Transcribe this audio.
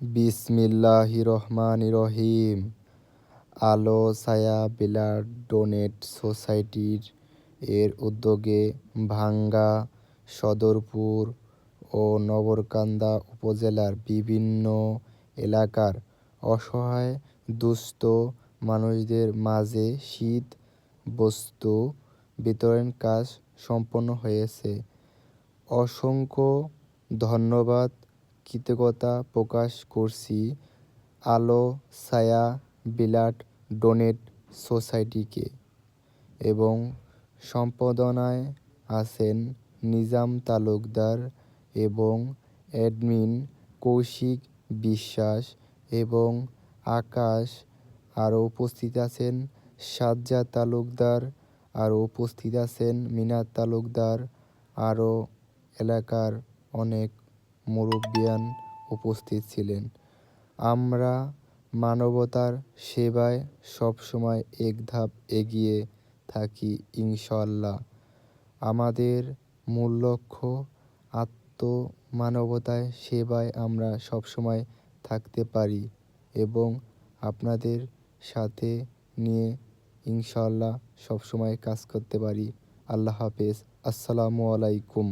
বিসমিল্লাহ রহমান রহিম আলো ছায়া ব্লাড ডোনেট সোসাইটির এর উদ্যোগে ভাঙ্গা, সদরপুর ও নগরকান্দা উপজেলার বিভিন্ন এলাকার অসহায়, দুস্থ মানুষদের মাঝে শীত, বস্তু বিতরণ কাজ সম্পন্ন হয়েছে। অসংখ্য ধন্যবাদ কৃতজ্ঞতা প্রকাশ করছি। আলো, ছায়া ব্লাড ডোনেট সোসাইটিকে এবং সম্পাদনায় আছেন নিজাম তালুকদার এবং অ্যাডমিন কৌশিক বিশ্বাস এবং আকাশ। আরও উপস্থিত আছেন সাজ্জাদ তালুকদার, আরও উপস্থিত আছেন মিনাত তালুকদার। আরও এলাকার অনেক মুরব্বিয়ান উপস্থিত ছিলেন। আমরা মানবতার সেবায় সবসময় এক ধাপ এগিয়ে থাকি ইনশাল্লাহ আমাদের মূল লক্ষ্য আত্ম আত্মমানবতায় সেবায় আমরা সবসময় থাকতে পারি এবং আপনাদের সাথে নিয়ে ইনশাল্লাহ সবসময় কাজ করতে পারি। আল্লাহ হাফেজ। আসসালামু আলাইকুম।